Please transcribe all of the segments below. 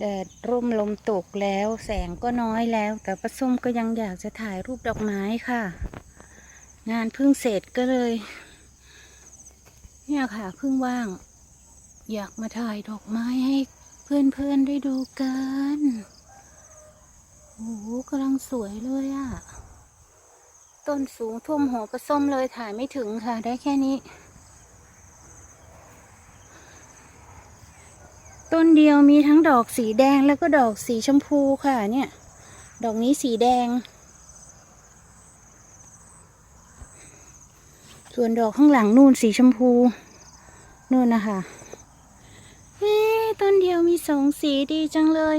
แดดร่มลมตกแล้วแสงก็น้อยแล้ว แต่ป้าส้มก็ยังอยากจะถ่ายรูปดอกไม้ค่ะ งานเพิ่งเสร็จก็เลย เนี่ยค่ะเพิ่งว่าง อยากมาถ่ายดอกไม้ให้เพื่อนๆได้ดูกันโอ้โหกำลังสวยเลยอะต้นสูงท่วมหัวป้าส้มเลยถ่ายไม่ถึงค่ะได้แค่นี้ ต้นเดียวมีทั้งดอกสีแดงแล้วก็ดอกสีชมพูค่ะเนี่ย ดอกนี้สีแดง ส่วนดอกข้างหลังนู่นสีชมพูนู่นนะคะเอ๊ต้นเดียวมีสองสีดีจังเลย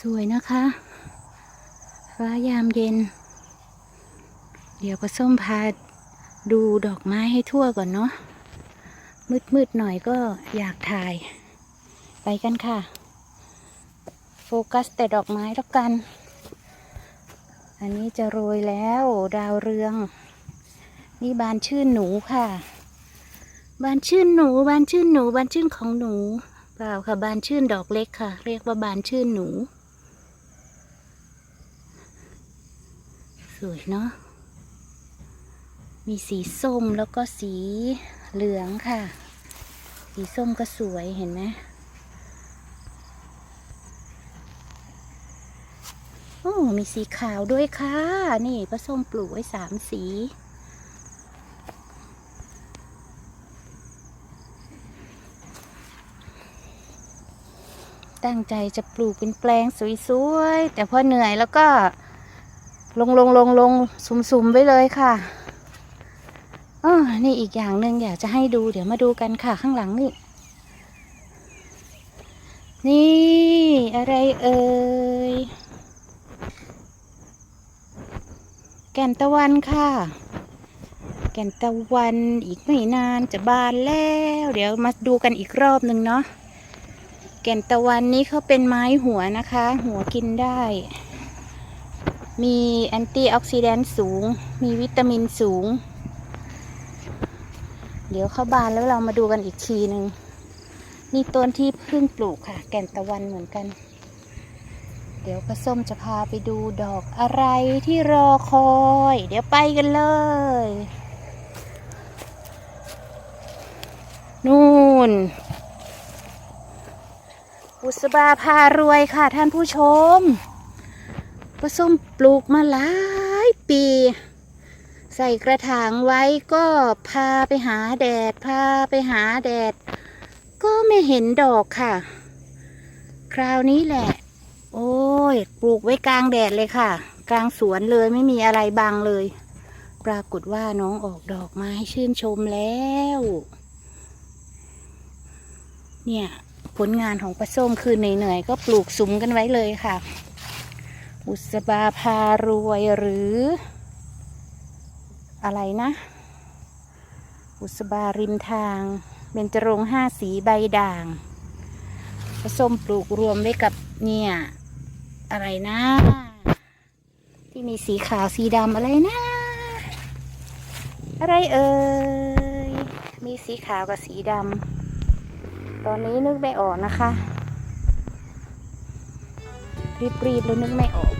สวยนะคะ ฟ้ายามเย็น เดี๋ยวก็ส้มพาดูดอกไม้ให้ทั่วก่อนเนาะ มืดๆหน่อยก็อยากถ่าย ไปกันค่ะ โฟกัสแต่ดอกไม้แล้วกัน อันนี้จะโรยแล้วดาวเรือง นี่บานชื่นหนูค่ะ บานชื่นหนู บานชื่นหนู บานชื่นของหนู เปล่าค่ะ บานชื่นดอกเล็กค่ะ เรียกว่าบานชื่นหนู วยเนาะ มีสีส้มแล้วก็สีเหลืองค่ะ สีส้มก็สวยเห็นไหมโอ้ มีสีขาวด้วยค่ะ นี่ป้าส้มปลูกไว้สามสี ตั้งใจจะปลูกเป็นแปลงสวยๆ แต่พอเหนื่อยแล้วก็ ลงลงลงลงสุมสุมไว้เลยค่ะเออนี่อีกอย่างหนึ่งอยากจะให้ดู เดี๋ยวมาดูกันค่ะข้างหลังนี่ นี่อะไรเอ่ย แก่นตะวันค่ะ แก่นตะวันอีกไม่นานจะบานแล้ว เดี๋ยวมาดูกันอีกรอบหนึ่งเนาะ แก่นตะวันนี้เขาเป็นไม้หัวนะคะ หัวกินได้ มีแอนตี้ออกซิแดนต์สูง มีวิตามินสูง เดี๋ยวเข้าบานแล้วเรามาดูกันอีกทีหนึ่งนี่ต้นที่เพิ่งปลูกค่ะ แก่นตะวันเหมือนกัน เดี๋ยวกระส้มจะพาไปดูดอกอะไรที่รอคอย เดี๋ยวไปกันเลย นู่นบุษบาพารวยค่ะท่านผู้ชม ป้าส้มปลูกมาหลายปี ใส่กระถางไว้ก็พาไปหาแดด พาไปหาแดด ก็ไม่เห็นดอกค่ะ คราวนี้แหละ โอ้ย ปลูกไว้กลางแดดเลยค่ะ กลางสวนเลยไม่มีอะไรบังเลย ปรากฏว่าน้องออกดอกมาให้ชื่นชมแล้ว เนี่ยผลงานของป้าส้มคือเหนื่อยๆก็ปลูกสุมกันไว้เลยค่ะ อุสบาพารวยหรืออะไรนะอุสบาริมทางเบญจรงค์ห้าสีใบด่างป้าส้มปลูกรวมไว้กับเนี่ย อะไรนะ ที่มีสีขาวสีดำอะไรนะ อะไรเอ่ยมีสีขาวกับสีดำตอนนี้นึกไม่ออกนะคะ รีบๆแล้วนึกไม่ออก